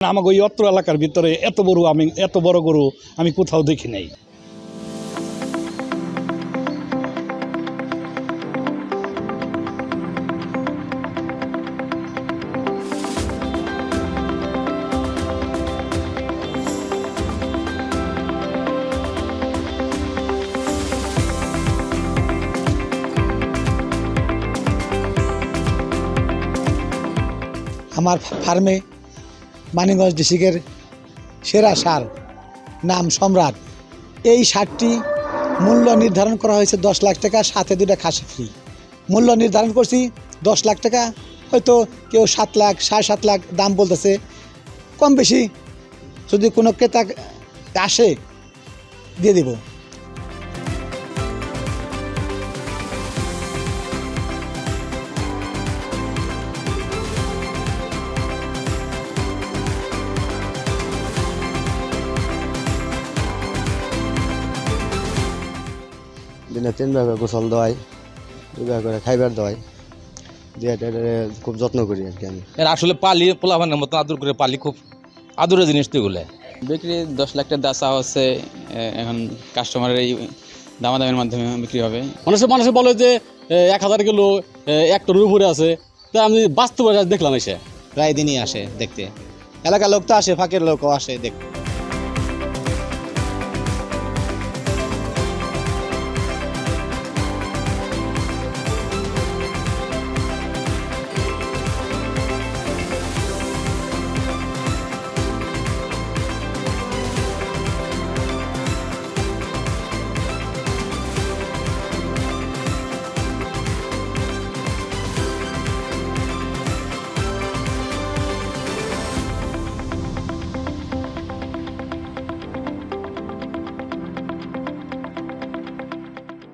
আমাকে ওই অত্র এলাকার ভিতরে এত বড় আমি, এত বড় গরু আমি কোথাও দেখি নাই। আমার ফার্মে মানিগঞ্জ ডিস্ট্রিক্টের সেরা সার, নাম সম্রাট। এই সারটি মূল্য নির্ধারণ করা হয়েছে দশ লাখ টাকা, সাথে দুটা খাসি ফ্রি মূল্য নির্ধারণ করছি দশ লাখ টাকা, হয়তো কেউ সাত লাখ, সাড়ে সাত লাখ দাম বলতেছে। কম বেশি যদি কোনো ক্রেতা আসে, দিয়ে দেব। দিনে তিন ভাগে গোসল দেওয়াই দুই ভাগ করে খাইবার দেওয়াই দিয়ে খুব যত্ন করি আর কি আমি। এর আসলে পালি পোলাভানের মতো আদর করে পালি খুব আদরের জিনিস তো এগুলো। বিক্রি দশ লাখ টাকা দাসা হচ্ছে এখন কাস্টমারের এই দামাদামের মাধ্যমে বিক্রি হবে। মানুষের মানুষে বলে যে এক হাজার কিলো এক টনের উপরে আছে। তা আমি বাস্তবে আজ দেখলাম এসে। প্রায় দিনই আসে দেখতে। এলাকার লোক তো আসে ফাঁকের লোকও আসে দেখতে।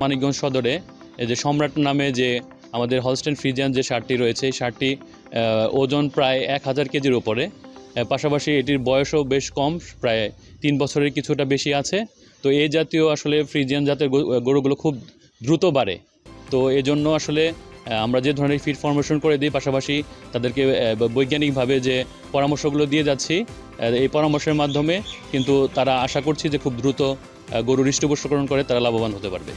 মানিকগঞ্জ সদরে যে সম্রাট নামে যে আমাদের হলস্টেন ফ্রিজিয়ান যে শার্টটি রয়েছে, এই শার্টটি ওজন প্রায় এক হাজার কেজির ওপরে পাশাপাশি এটির বয়সও বেশ কম, প্রায় তিন বছরের কিছুটা বেশি আছে। তো এই জাতীয় আসলে ফ্রিজিয়ান জাতের গরুগুলো খুব দ্রুত বাড়ে। তো এজন্য আসলে আমরা যে ধরনের ফিড ফর্মেশন করে দিই, পাশাপাশি তাদেরকে বৈজ্ঞানিকভাবে যে পরামর্শগুলো দিয়ে যাচ্ছি এই পরামর্শের মাধ্যমে কিন্তু তারা আশা করছি যে খুব দ্রুত গরু হৃষ্টপুষ্টকরণ করে তারা লাভবান হতে পারবে।